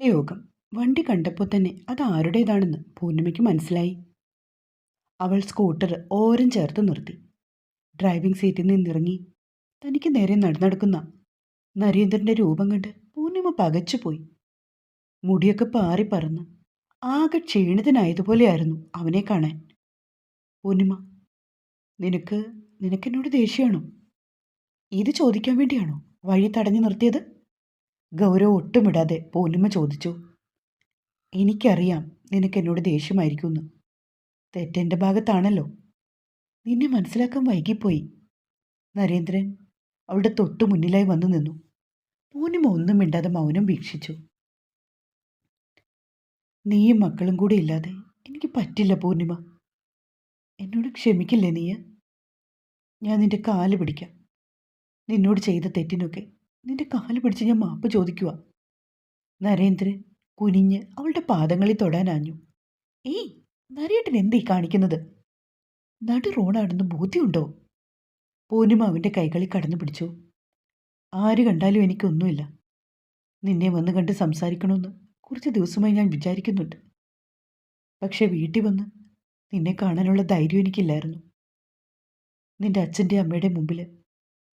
യോഗം. വണ്ടി കണ്ടപ്പോൾ തന്നെ അത് ആരുടേതാണെന്ന് പൂർണിമയ്ക്ക് മനസ്സിലായി. അവൾ സ്കൂട്ടർ ഓരം ചേർത്ത് നിർത്തി. ഡ്രൈവിംഗ് സീറ്റിൽ നിന്നിറങ്ങി. തനിക്ക് നേരെ നടന്നെടുക്കുന്ന നരേന്ദ്രന്റെ രൂപം കണ്ട് പൂർണിമ പകച്ചുപോയി. മുടിയൊക്കെ പാറി പറന്ന് ആകെ ക്ഷീണിതനായതുപോലെയായിരുന്നു അവനെ കാണാൻ. പൂർണിമ നിനക്ക് നിനക്കെന്നോട് ദേഷ്യമാണോ ഇത് ചോദിക്കാൻ വേണ്ടിയാണോ വഴി തടഞ്ഞു നിർത്തിയത്? ഗൗരവ് ഒട്ടുമിടാതെ പൂർണിമ ചോദിച്ചു എനിക്കറിയാം നിനക്ക് എന്നോട് ദേഷ്യമായിരിക്കുമെന്ന്. തെറ്റെന്റെ ഭാഗത്താണല്ലോ. നിന്നെ മനസ്സിലാക്കാൻ വൈകിപ്പോയി. നരേന്ദ്രൻ അവളുടെ തൊട്ടു മുന്നിലായി വന്നു നിന്നു. പൂർണിമ ഒന്നും മിണ്ടാതെ മൗനം വീക്ഷിച്ചു. നീയും മക്കളും കൂടി ഇല്ലാതെ എനിക്ക് പറ്റില്ല പൂർണിമ എന്നോട് ക്ഷമിക്കില്ലേ നീയ? ഞാൻ നിന്റെ കാൽ പിടിക്കാം. നിന്നോട് ചെയ്ത തെറ്റിനൊക്കെ നിന്റെ കാൽ പിടിച്ച് ഞാൻ മാപ്പ് ചോദിക്കുക നരേന്ദ്രൻ കുനിഞ്ഞ് അവളുടെ പാദങ്ങളിൽ തൊടാനാഞ്ഞു ഏയ് നരേട്ടൻ എന്തേ കാണിക്കുന്നത്? നടു റോണാണെന്ന് ബോധ്യമുണ്ടോ? പൂർണിമ അവന്റെ കൈകളിൽ കടന്നു പിടിച്ചു. ആര് കണ്ടാലും എനിക്കൊന്നുമില്ല. നിന്നെ വന്ന് കണ്ട് സംസാരിക്കണമെന്ന് കുറച്ച് ദിവസമായി ഞാൻ വിചാരിക്കുന്നുണ്ട്. പക്ഷെ വീട്ടിൽ വന്ന് നിന്നെ കാണാനുള്ള ധൈര്യം എനിക്കില്ലായിരുന്നു. നിന്റെ അച്ഛന്റെ അമ്മയുടെ മുമ്പിൽ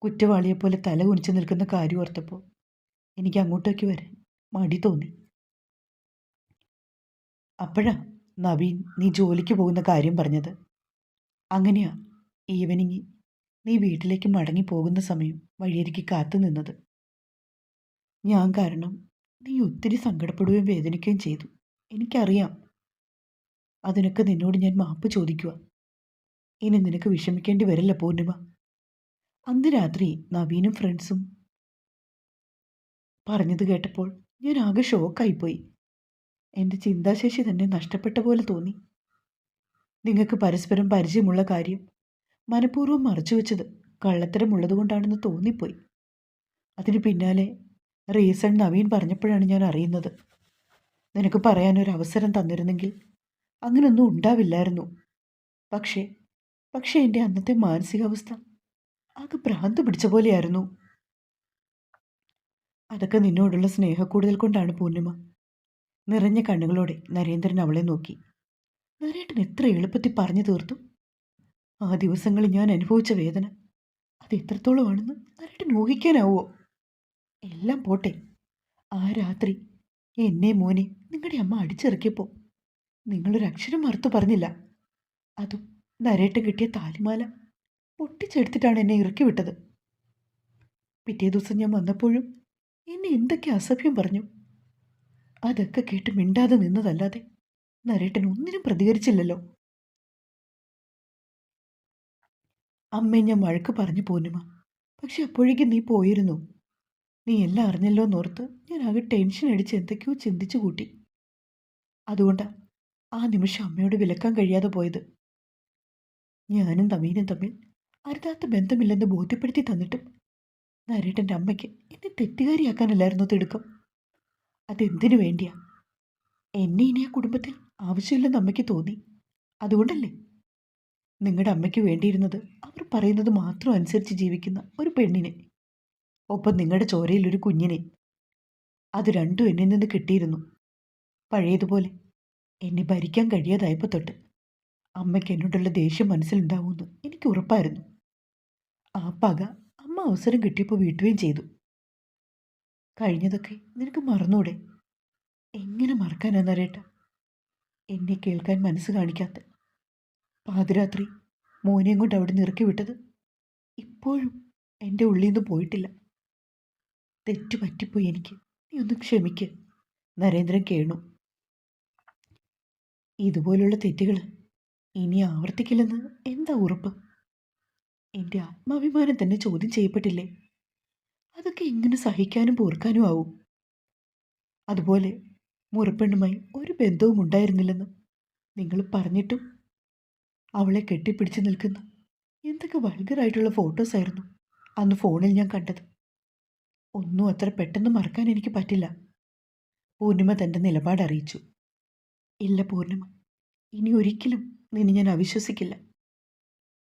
കുറ്റവാളിയെപ്പോലെ തല കുനിച്ച് നിൽക്കുന്ന കാര്യം ഓർത്തപ്പോൾ എനിക്ക് അങ്ങോട്ടേക്ക് വരാൻ മടി തോന്നി. അപ്പോഴാ നവീൻ നീ ജോലിക്ക് പോകുന്ന കാര്യം പറഞ്ഞത്. അങ്ങനെയാ ഈവനിങ് നീ വീട്ടിലേക്ക് മടങ്ങി പോകുന്ന സമയം വഴിയരിക്ക് കാത്തു നിന്നത്. ഞാൻ കാരണം നീ ഒത്തിരി സങ്കടപ്പെടുകയും വേദനിക്കുകയും ചെയ്തു. എനിക്കറിയാം. അതിനൊക്കെ നിന്നോട് ഞാൻ മാപ്പ് ചോദിക്കുക ഇനി നിനക്ക് വിഷമിക്കേണ്ടി വരില്ല പൂർണിമ. അന്ന് രാത്രി നവീനും ഫ്രണ്ട്സും പറഞ്ഞത് കേട്ടപ്പോൾ ഞാൻ ആകെ ഷോക്കായിപ്പോയി. എന്റെ ചിന്താശേഷി തന്നെ നഷ്ടപ്പെട്ട പോലെ തോന്നി. നിങ്ങൾക്ക് പരസ്പരം പരിചയമുള്ള കാര്യം മനഃപൂർവം മറച്ചു മറച്ചുവെച്ചത് കള്ളത്തരമുള്ളതുകൊണ്ടാണെന്ന് തോന്നിപ്പോയി. അതിന് പിന്നാലെ റീസൺ നവീൻ പറഞ്ഞപ്പോഴാണ് ഞാൻ അറിയുന്നത്. നിനക്ക് പറയാനൊരു അവസരം തന്നിരുന്നെങ്കിൽ അങ്ങനൊന്നും ഉണ്ടാവില്ലായിരുന്നു. പക്ഷേ പക്ഷേ എന്റെ അന്നത്തെ മാനസികാവസ്ഥ ആകെ ഭ്രാന്ത് പിടിച്ച പോലെയായിരുന്നു. അതൊക്കെ നിന്നോടുള്ള സ്നേഹക്കൂടുതൽ കൊണ്ടാണ് പൂർണിമ. നിറഞ്ഞ കണ്ണുകളോടെ നരേന്ദ്രൻ അവളെ നോക്കി. നരേട്ടൻ എത്ര എളുപ്പത്തിൽ പറഞ്ഞു തീർത്തു. ആ ദിവസങ്ങളിൽ ഞാൻ അനുഭവിച്ച വേദന. അത് എത്രത്തോളമാണെന്ന് നരേട്ടൻ ഊഹിക്കാനാവോ? എല്ലാം പോട്ടെ. ആ രാത്രി എന്നെ മോനെ നിങ്ങളുടെ അമ്മ അടിച്ചിറക്കിയപ്പോൾ നിങ്ങളൊരക്ഷരം മറുത്തു പറഞ്ഞില്ല. അതും നരേട്ടൻ കിട്ടിയ താലിമാല. പൊട്ടിച്ചെടുത്തിട്ടാണ് എന്നെ ഇറക്കി വിട്ടത്. പിറ്റേ ദിവസം ഞാൻ വന്നപ്പോഴും എന്നെ എന്തൊക്കെ അസഭ്യം പറഞ്ഞു. അതൊക്കെ കേട്ട് മിണ്ടാതെ നിന്നതല്ലാതെ നരേട്ടൻ ഒന്നിനും പ്രതികരിച്ചില്ലല്ലോ. അമ്മയെ ഞാൻ വഴക്ക് പറഞ്ഞു പോന്നുമ. പക്ഷെ അപ്പോഴേക്കും നീ പോയിരുന്നു. നീ എല്ലാം അറിഞ്ഞല്ലോ എന്നോർത്ത് ഞാൻ ആകെ ടെൻഷൻ അടിച്ച് എന്തൊക്കെയോ ചിന്തിച്ചു കൂട്ടി. അതുകൊണ്ടാ ആ നിമിഷം അമ്മയോട് വിലക്കാൻ കഴിയാതെ പോയത്. ഞാനും നവീനും തമ്മിൽ അരുതാത്ത ബന്ധമില്ലെന്ന് ബോധ്യപ്പെടുത്തി തന്നിട്ടും നരേട്ടന്റെ അമ്മയ്ക്ക് എന്നെ തെറ്റുകാരിയാക്കാനല്ലായിരുന്നു തിടുക്കം? അതെന്തിനു വേണ്ടിയാ? എന്നെ ഇനി ആ കുടുംബത്തിൽ ആവശ്യമില്ലെന്ന് അമ്മയ്ക്ക് തോന്നി. അതുകൊണ്ടല്ലേ? നിങ്ങളുടെ അമ്മയ്ക്ക് വേണ്ടിയിരുന്നത് അവർ പറയുന്നത് മാത്രം അനുസരിച്ച് ജീവിക്കുന്ന ഒരു പെണ്ണിനെ ഒപ്പം നിങ്ങളുടെ ചോരയിൽ ഒരു കുഞ്ഞിനെ. അത് രണ്ടും എന്നിൽ നിന്ന് കിട്ടിയിരുന്നു. പഴയതുപോലെ എന്നെ ഭരിക്കാൻ കഴിയാതായപ്പോൾ തൊട്ട് അമ്മയ്ക്ക് എന്നോടുള്ള ദേഷ്യം മനസ്സിലുണ്ടാവുമെന്ന് എനിക്ക് ഉറപ്പായിരുന്നു. ആ പക അമ്മ അവസരം കിട്ടിയപ്പോൾ വീട്ടുകയും ചെയ്തു. കഴിഞ്ഞതൊക്കെ നിനക്ക് മറന്നൂടെ? എങ്ങനെ മറക്കാനെന്നറിയട്ട? എന്നെ കേൾക്കാൻ മനസ്സ് കാണിക്കാത്ത പാതിരാത്രി മോനെയും കൊണ്ട് അവിടെ നിറക്കി വിട്ടത് ഇപ്പോഴും എന്റെ ഉള്ളിൽ നിന്ന് പോയിട്ടില്ല. തെറ്റു പറ്റിപ്പോയി എനിക്ക്. നീ ഒന്ന് ക്ഷമിക്ക് നരേന്ദ്രൻ കേണു. ഇതുപോലുള്ള തെറ്റുകൾ ഇനി ആവർത്തിക്കില്ലെന്ന് എന്താ ഉറപ്പ്? എന്റെ ആത്മാഭിമാനം തന്നെ ചോദ്യം ചെയ്യപ്പെട്ടില്ലേ? അതൊക്കെ എങ്ങനെ സഹിക്കാനും പോർക്കാനും ആവും. അതുപോലെ മുറപ്പെണ്ണുമായി ഒരു ബന്ധവും ഉണ്ടായിരുന്നില്ലെന്ന് നിങ്ങൾ പറഞ്ഞിട്ടും അവളെ കെട്ടിപ്പിടിച്ച് നിൽക്കുന്ന എന്തൊക്കെ വൾഗറായിട്ടുള്ള ഫോട്ടോസ് ആയിരുന്നു അന്ന് ഫോണിൽ ഞാൻ കണ്ടത്. ഒന്നും അത്ര പെട്ടെന്ന് മറക്കാൻ എനിക്ക് പറ്റില്ല. പൂർണിമ തന്റെ നിലപാട് അറിയിച്ചു. ഇല്ല പൂർണിമ ഇനി ഒരിക്കലും നിന്നെ ഞാൻ അവിശ്വസിക്കില്ല.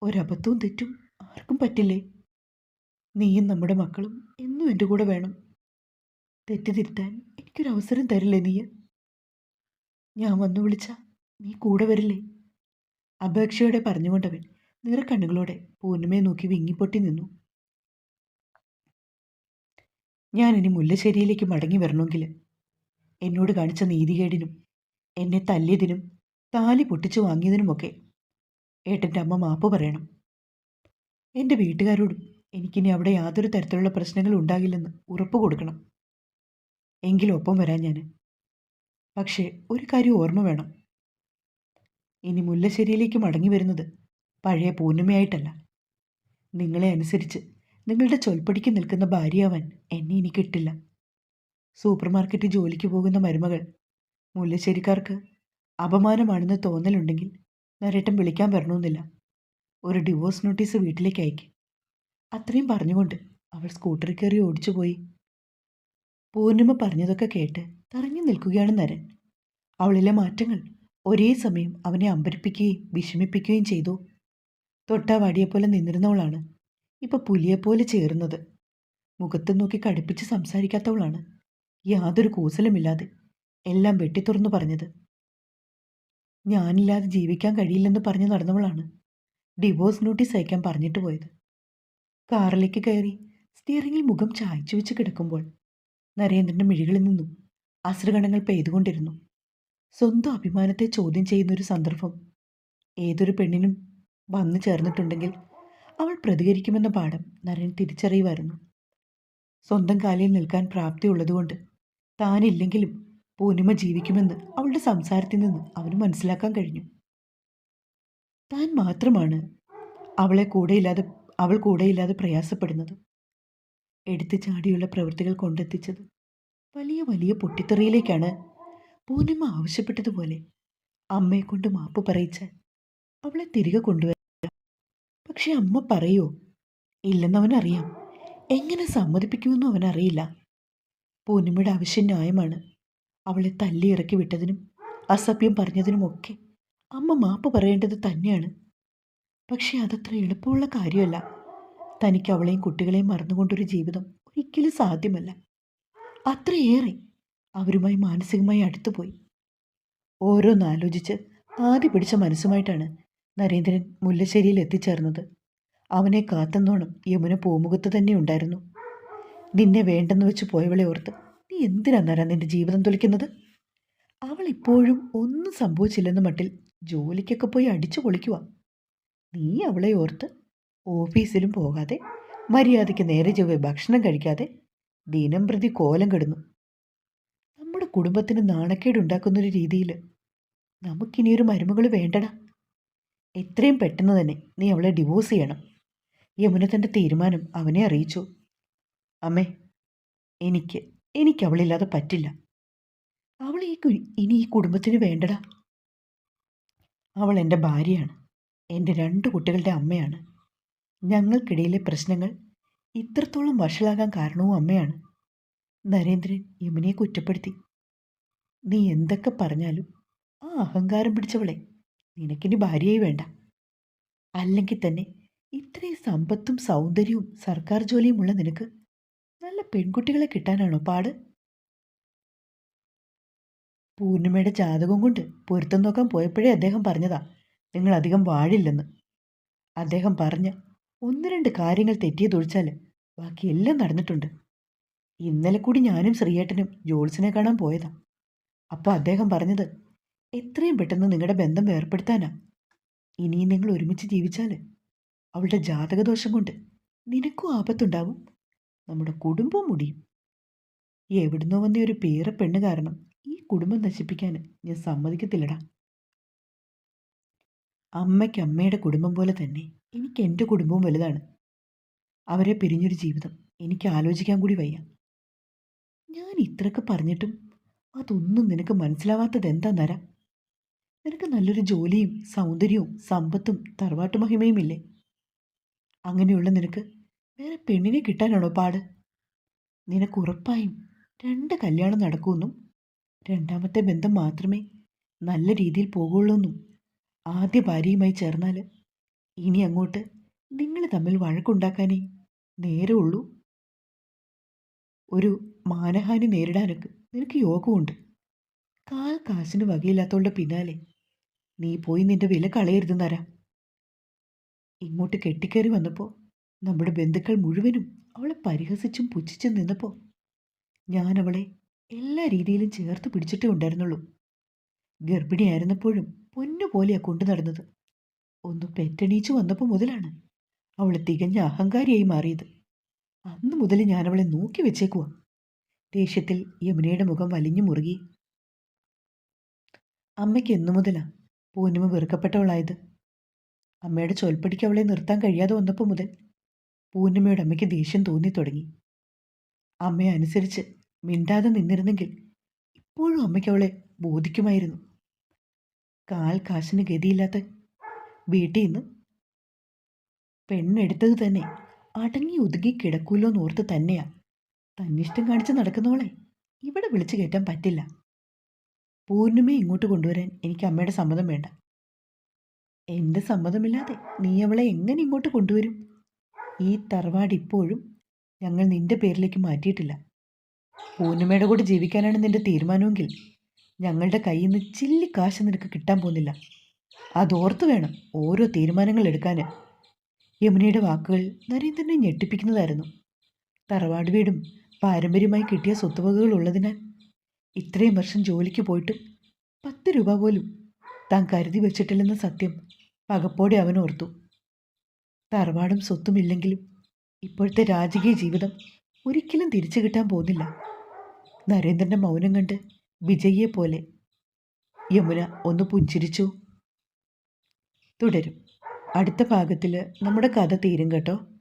ഒരബദ്ധവും തെറ്റും ആർക്കും പറ്റില്ലേ? നീയും നമ്മുടെ മക്കളും എന്നും എന്റെ കൂടെ വേണം. തെറ്റിതിരുത്താൻ എനിക്കൊരവസരം തരില്ലേ നീ ഞാൻ വന്നു വിളിച്ച നീ കൂടെ വരില്ലേ? അപേക്ഷയോടെ പറഞ്ഞുകൊണ്ടവൻ നിറക്കണ്ണുകളോടെ പൂർണിമയെ നോക്കി വിങ്ങിപ്പൊട്ടി നിന്നു. ഞാൻ ഇനി മുല്ലശ്ശേരിയിലേക്ക് മടങ്ങി വരണമെങ്കിൽ എന്നോട് കാണിച്ച നീതികേടിനും എന്നെ തല്ലിയതിനും താലി പൊട്ടിച്ചു വാങ്ങിയതിനുമൊക്കെ ഏട്ടന്റെ അമ്മ മാപ്പ് പറയണം. എന്റെ വീട്ടുകാരോടും എനിക്കിനി അവിടെ യാതൊരു തരത്തിലുള്ള പ്രശ്നങ്ങളും ഉണ്ടാകില്ലെന്ന് ഉറപ്പ് കൊടുക്കണം. എങ്കിലും ഒപ്പം വരാൻ ഞാൻ പക്ഷേ ഒരു കാര്യം ഓർമ്മ വേണം. ഇനി മുല്ലശ്ശേരിയിലേക്ക് മടങ്ങി വരുന്നത് പഴയ പൂർണിമയായിട്ടല്ല. നിങ്ങളെ അനുസരിച്ച് നിങ്ങളുടെ ചൊൽപ്പടിക്ക് നിൽക്കുന്ന ഭാര്യയാവാൻ എന്നെ ഇനി കിട്ടില്ല. സൂപ്പർ മാർക്കറ്റിൽ ജോലിക്ക് പോകുന്ന മരുമകൾ മുല്ലശ്ശേരിക്കാർക്ക് അപമാനമാണെന്ന് തോന്നലുണ്ടെങ്കിൽ നരേട്ടൻ വിളിക്കാൻ വരണമെന്നില്ല. ഒരു ഡിവോഴ്സ് നോട്ടീസ് വീട്ടിലേക്ക് അയക്കും. അത്രയും പറഞ്ഞുകൊണ്ട് അവൾ സ്കൂട്ടറിൽ കയറി ഓടിച്ചുപോയി. പൂർണിമ പറഞ്ഞതൊക്കെ കേട്ട് തറഞ്ഞു നിൽക്കുകയാണ് നരൻ. അവളിലെ മാറ്റങ്ങൾ ഒരേ സമയം അവനെ അമ്പരിപ്പിക്കുകയും വിഷമിപ്പിക്കുകയും ചെയ്തു. തൊട്ടാവാടിയെപ്പോലെ നിന്നിരുന്നവളാണ് ഇപ്പൊ പുലിയെപ്പോലെ ചേർന്നത് മുഖത്ത് നോക്കി കടുപ്പിച്ച് സംസാരിക്കാത്തവളാണ് യാതൊരു കൂസലുമില്ലാതെ എല്ലാം വെട്ടിത്തുറന്നു പറഞ്ഞത്. ഞാനില്ലാതെ ജീവിക്കാൻ കഴിയില്ലെന്ന് പറഞ്ഞു നടന്നവളാണ് ഡിവോഴ്സ് നോട്ടീസ് അയക്കാൻ പറഞ്ഞിട്ട് പോയത്. കാറിലേക്ക് കയറി സ്റ്റിയറിംഗിൽ മുഖം ചായച്ചു വെച്ച് കിടക്കുമ്പോൾ നരേന്ദ്രന്റെ മിഴികളിൽ നിന്നും അശ്രുഗണങ്ങൾ പെയ്തുകൊണ്ടിരുന്നു. സ്വന്തം അഭിമാനത്തെ ചോദ്യം ചെയ്യുന്നൊരു സന്ദർഭം. ഏതൊരു പെണ്ണിനും വന്നു ചേർന്നിട്ടുണ്ടെങ്കിൽ അവൾ പ്രതികരിക്കുമെന്ന പാഠം നരൻ തിരിച്ചറിയുമായിരുന്നു. സ്വന്തം കാലിൽ നിൽക്കാൻ പ്രാപ്തിയുള്ളതുകൊണ്ട് താനില്ലെങ്കിലും പൂർണിമ ജീവിക്കുമെന്ന് അവളുടെ സംസാരത്തിൽ നിന്ന് അവന് മനസ്സിലാക്കാൻ കഴിഞ്ഞു. താൻ മാത്രമാണ് അവളെ കൂടെയില്ലാതെ അവൾ കൂടെയില്ലാതെ പ്രയാസപ്പെടുന്നത്. എടുത്തു ചാടിയുള്ള പ്രവൃത്തികൾ കൊണ്ടെത്തിച്ചത് വലിയ വലിയ പൊട്ടിത്തെറിയിലേക്കാണ് പൂർണിമ ആവശ്യപ്പെട്ടതുപോലെ അമ്മയെ കൊണ്ട് മാപ്പ് പറയിച്ചാൽ അവളെ തിരികെ കൊണ്ടുവരില്ല പക്ഷെ അമ്മ പറയോ ഇല്ലെന്നവനറിയാം. എങ്ങനെ സമ്മതിപ്പിക്കുമെന്നും അവനറിയില്ല. പൂർണിമയുടെ ആവശ്യം ന്യായമാണ്. അവളെ തല്ലി ഇറക്കി വിട്ടതിനും അസഭ്യം പറഞ്ഞതിനുമൊക്കെ അമ്മ മാപ്പ് പറയേണ്ടത് തന്നെയാണ്. പക്ഷേ അതത്ര എളുപ്പമുള്ള കാര്യമല്ല. തനിക്ക് അവളെയും കുട്ടികളെയും മറന്നുകൊണ്ടൊരു ജീവിതം ഒരിക്കലും സാധ്യമല്ല. അത്രയേറെ അവരുമായി മാനസികമായി അടുത്തുപോയി. ഓരോന്നാലോചിച്ച് ആദ്യ പിടിച്ച മനസ്സുമായിട്ടാണ് നരേന്ദ്രൻ മുല്ലശ്ശേരിയിൽ എത്തിച്ചേർന്നത്. അവനെ കാത്തെന്നോണം യമുന പൂമുഖത്ത് തന്നെ ഉണ്ടായിരുന്നു. നിന്നെ വേണ്ടെന്ന് വെച്ച് പോയവളെ ഓർത്ത് നീ എന്തിനാ നിന്റെ ജീവിതം തുലിക്കുന്നത്? അവൾ ഇപ്പോഴും ഒന്നും സംഭവിച്ചില്ലെന്ന മട്ടിൽ ജോലിക്കൊക്കെ പോയി അടിച്ചു പൊളിക്കുക നീ അവളെ ഓർത്ത് ഓഫീസിലും പോകാതെ മര്യാദയ്ക്ക് നേരെ ചൊവ്വെ ഭക്ഷണം കഴിക്കാതെ ദിനം പ്രതി കോലം കെടുന്നു. നമ്മുടെ കുടുംബത്തിന് നാണക്കേടുണ്ടാക്കുന്നൊരു രീതിയിൽ നമുക്കിനിയൊരു മരുമകൾ വേണ്ടടാ. എത്രയും പെട്ടെന്ന് തന്നെ നീ അവളെ ഡിവോഴ്സ് ചെയ്യണം. യമുന തന്റെ തീരുമാനം അവനെ അറിയിച്ചു. അമ്മേ എനിക്ക് എനിക്ക് അവളില്ലാതെ പറ്റില്ല. അവൾ ഈ ഇനി ഈ കുടുംബത്തിന് വേണ്ടടാ. അവൾ എന്റെ ഭാര്യയാണ്. എന്റെ രണ്ട് കുട്ടികളുടെ അമ്മയാണ്. ഞങ്ങൾക്കിടയിലെ പ്രശ്നങ്ങൾ ഇത്രത്തോളം വഷളാകാൻ കാരണവും അമ്മയാണ്. നരേന്ദ്രൻ യമുനയെ കുറ്റപ്പെടുത്തി. നീ എന്തൊക്കെ പറഞ്ഞാലും ആ അഹങ്കാരം പിടിച്ചവളെ നിനക്കിനി ഭാര്യയായി വേണ്ട. അല്ലെങ്കിൽ തന്നെ ഇത്രയും സമ്പത്തും സൗന്ദര്യവും സർക്കാർ ജോലിയുമുള്ള നിനക്ക് നല്ല പെൺകുട്ടികളെ കിട്ടാനാണോ പാട്? പൂർണിമയുടെ ജാതകം കൊണ്ട് പൊരുത്തം നോക്കാൻ പോയപ്പോഴേ അദ്ദേഹം പറഞ്ഞതാ നിങ്ങൾ അധികം വാഴില്ലെന്ന്. അദ്ദേഹം പറഞ്ഞ ഒന്ന് രണ്ട് കാര്യങ്ങൾ തെറ്റിയതൊഴിച്ചാൽ ബാക്കിയെല്ലാം നടന്നിട്ടുണ്ട്. ഇന്നലെ കൂടി ഞാനും ശ്രീയേട്ടനും ജോൾസിനെ കാണാൻ പോയതാ. അപ്പോൾ അദ്ദേഹം പറഞ്ഞത് എത്രയും പെട്ടെന്ന് നിങ്ങളുടെ ബന്ധം വേർപ്പെടുത്താനാ. ഇനിയും നിങ്ങൾ ഒരുമിച്ച് ജീവിച്ചാൽ അവളുടെ ജാതകദോഷം കൊണ്ട് നിനക്കും ആപത്തുണ്ടാവും. നമ്മുടെ കുടുംബവും മുടിയും. എവിടുന്നോ വന്ന ഒരു പേര പെണ്ണ് കാരണം കുടുംബം നശിപ്പിക്കാൻ ഞാൻ സമ്മതിക്കത്തില്ലടാ. അമ്മയ്ക്ക് അമ്മയുടെ കുടുംബം പോലെ തന്നെ എനിക്ക് എന്റെ കുടുംബവും വലുതാണ്. അവരെ പിരിഞ്ഞൊരു ജീവിതം എനിക്ക് ആലോചിക്കാൻ കൂടി വയ്യ. ഞാൻ ഇത്രയൊക്കെ പറഞ്ഞിട്ടും അതൊന്നും നിനക്ക് മനസ്സിലാവാത്തത് എന്താ നര നിനക്ക് നല്ലൊരു ജോലിയും സൗന്ദര്യവും സമ്പത്തും തറവാട്ട് മഹിമയും ഇല്ലേ? അങ്ങനെയുള്ള നിനക്ക് വേറെ പെണ്ണിനെ കിട്ടാനാണോ പാട്? നിനക്ക് ഉറപ്പായും രണ്ട് കല്യാണം നടക്കുമെന്നും രണ്ടാമത്തെ ബന്ധം മാത്രമേ നല്ല രീതിയിൽ പോകുള്ളൂന്നും ആദ്യ ഭാര്യയുമായി ചേർന്നാൽ ഇനി അങ്ങോട്ട് നിങ്ങൾ തമ്മിൽ വഴക്കുണ്ടാക്കാനേ ഉള്ളൂ. ഒരു മാനഹാനി നേരിടാനൊക്കെ നിനക്ക് യോഗമുണ്ട് കാൽ കാശിന് വകയില്ലാത്തവളുടെ പിന്നാലെ നീ പോയി നിന്റെ വില കളയരുത് കളയരുതെന്നരാ. ഇങ്ങോട്ട് കെട്ടിക്കയറി വന്നപ്പോൾ നമ്മുടെ ബന്ധുക്കൾ മുഴുവനും അവളെ പരിഹസിച്ചും പുച്ഛിച്ചും നിന്നപ്പോൾ ഞാൻ അവളെ എല്ലാ രീതിയിലും ചേർത്ത് പിടിച്ചിട്ടേ ഉണ്ടായിരുന്നുള്ളൂ. ഗർഭിണിയായിരുന്നപ്പോഴും പൊന്നുപോലെയാ കൊണ്ടു നടന്നത്. ഒന്ന് പെറ്റണീച്ചു വന്നപ്പോൾ മുതലാണ് അവൾ തികഞ്ഞ അഹങ്കാരിയായി മാറിയത്. അന്ന് മുതൽ ഞാൻ അവളെ നോക്കി വെച്ചേക്കുക ദേഷ്യത്തിൽ യമുനയുടെ മുഖം വലിഞ്ഞു മുറുകി. അമ്മയ്ക്ക് എന്നു മുതലാ പൂർണിമ വെറുക്കപ്പെട്ടവളായത്. അമ്മയുടെ ചൊൽപ്പടിക്ക് അവളെ നിർത്താൻ കഴിയാതെ വന്നപ്പോൾ മുതൽ പൂർണിമയുടെ അമ്മയ്ക്ക് ദേഷ്യം തോന്നി തുടങ്ങി. അമ്മയെ അനുസരിച്ച് മിണ്ടാതെ നിന്നിരുന്നെങ്കിൽ ഇപ്പോഴും അമ്മയ്ക്ക് അവളെ ബോധിക്കുമായിരുന്നു. കാൽ കാശിന് ഗതിയില്ലാത്ത വീട്ടിൽ നിന്ന് പെണ്ണെടുത്തത് തന്നെ അടങ്ങി ഒതുങ്ങി കിടക്കൂലോ എന്നോർത്ത് തന്നെയാ. തന്നിഷ്ടം കാണിച്ച് നടക്കുന്നവളെ ഇവിടെ വിളിച്ചു കയറ്റാൻ പറ്റില്ല. പൂർണിമയെ ഇങ്ങോട്ട് കൊണ്ടുവരാൻ എനിക്ക് അമ്മയുടെ സമ്മതം വേണ്ട. എന്റെ സമ്മതമില്ലാതെ നീ അവളെ എങ്ങനെ ഇങ്ങോട്ട് കൊണ്ടുവരും? ഈ തറവാട് ഇപ്പോഴും ഞങ്ങൾ നിന്റെ പേരിലേക്ക് മാറ്റിയിട്ടില്ല. പൂർണിമയുടെ കൂടെ ജീവിക്കാനാണ് നിന്റെ തീരുമാനമെങ്കിൽ ഞങ്ങളുടെ കയ്യിൽ നിന്ന് ചില്ലി കാശ് നിനക്ക് കിട്ടാൻ പോകുന്നില്ല. അതോർത്ത് വേണം ഓരോ തീരുമാനങ്ങൾ എടുക്കാൻ. യമുനയുടെ വാക്കുകൾ നരേന്ദ്രനെ ഞെട്ടിപ്പിക്കുന്നതായിരുന്നു. തറവാട് വീടും പാരമ്പര്യമായി കിട്ടിയ സ്വത്തുവകകൾ ഉള്ളതിനാൽ ഇത്രയും വർഷം ജോലിക്ക് പോയിട്ടും പത്ത് രൂപ പോലും താൻ കരുതി വെച്ചിട്ടില്ലെന്ന സത്യം പകപ്പോടെ അവൻ ഓർത്തു. തറവാടും സ്വത്തുമില്ലെങ്കിലും ഇപ്പോഴത്തെ രാജകീയ ജീവിതം ഒരിക്കലും തിരിച്ചു കിട്ടാൻ പോകുന്നില്ല. നരേന്ദ്രന്റെ മൗനം കണ്ട് വിജയിയെ പോലെ യമുന ഒന്ന് പുഞ്ചിരിച്ചു. തുടരും. അടുത്ത ഭാഗത്തിൽ നമ്മുടെ കഥ തീരും കേട്ടോ.